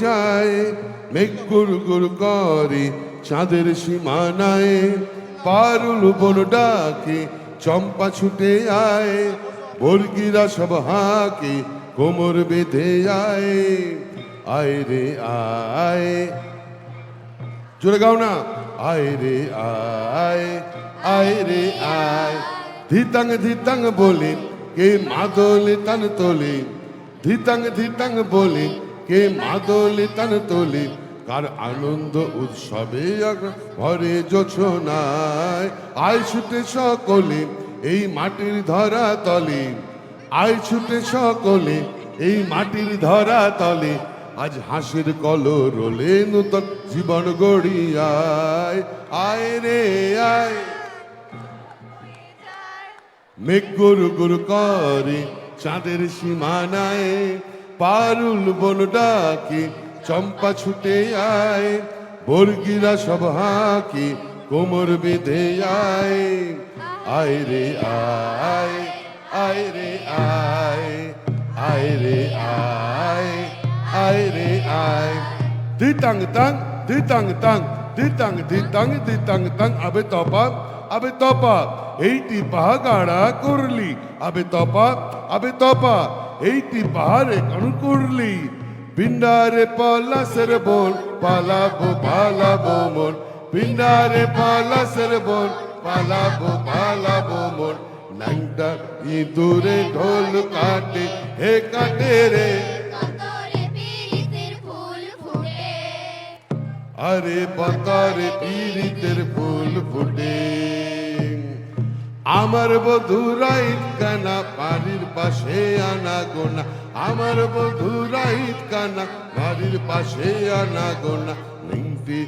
যায়, মেঘ গুর করে চাঁদের সীমানায়। পারুল বন ডাকে, চম্পা ছুটে আয়, বর্গিরা সব হাকে, কোমর বেঁধে আয়। আয় রে আয়। জোরে গাও না। আয় রে আয় আয় রে আয়। ধিতাং ধিতাং বলে, কে মাদলে তান তোলে। ধিতাং ধিতাং বলে কে মাদলে তান তোলে, কার আনন্দ উৎসবে ভরে যোছনায়। আয় ছুটে সকলে এই মাটির ধরা তলে, আয় ছুটে সকলে এই মাটির ধরা তলে। আজ হাসির কল রোলে নূতন জীবন গড়িয়ায়। আয় রে আয়। মেঘ গুরু গুরু করে চাঁদের সীমানায় পারুল বন ডাকে, চম্পা ছুটে আয়, বর্গিরা সব হাকি, কোমর বেঁধে আয়। আয় রে আয় আয় রে আয় আয় রে আয় আয় রে আয়। দিতাং তাং দিতাং তাং দিতাং দিতাং দিতাং তাং, আবে তপা আবে তপা। এইটি পাহাগাড়া করলি, আবে তপা আবে তপা। এইটি পাহাড়ে কোন করলি। পিন্ডারে পলাশের বোন পালাবো পালাবো মন। পিন্ডারে পলাশের বোন পালাবো পালাবো মন। নাংটা ইঁদুরে ঢোল কাটে হে কাটে রে। আরে পাতারে পীড়িতের ফুল ফুটে। আমার বধুরাইত কানা বাড়ির পাশে আনা গোনা আমার বধুরাইত কানা বাড়ির পাশে আনা গোনা নিমতি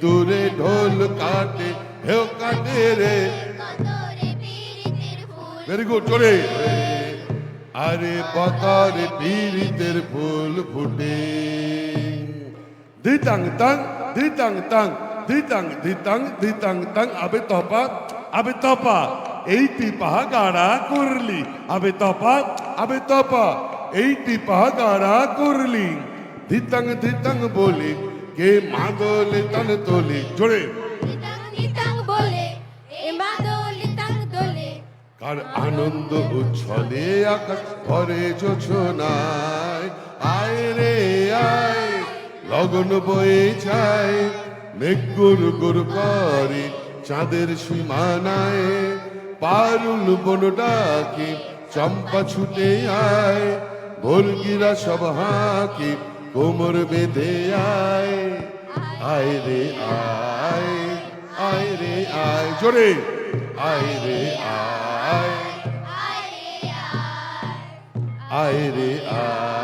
দূরে ঢোল কাটে হেও কাটে রে। ভেরি গুড চলে। আরে পাতারে পীড়িতের ফুল ফুটে। দিতাং তাং দিতাং তাং দিতাং দিতাং দিতাং তাং। আবে তপা আবে তপা। এইটি পাহাগাড়া করলি আবে তপা আবে তপা এইটি পাহাগাড়া করলি দিতাং দিতাং বলি কে মাদলে তান তোলে জোরে কার আনন্দ উচ্ছলে আকাশ ভরে যোছনায় আয় রে আয় লগন বয়ে যায় মেঘ গুর গুর করে চাঁদের সীমানায় পারুল বন ডাকে, চম্পা ছুটে আয়, বর্গিরা সব হাকি, কোমর বেঁধে আয়। আয় রে আয় আয় রে আয়, জোরে। আয় রে আয় আয় রে আয়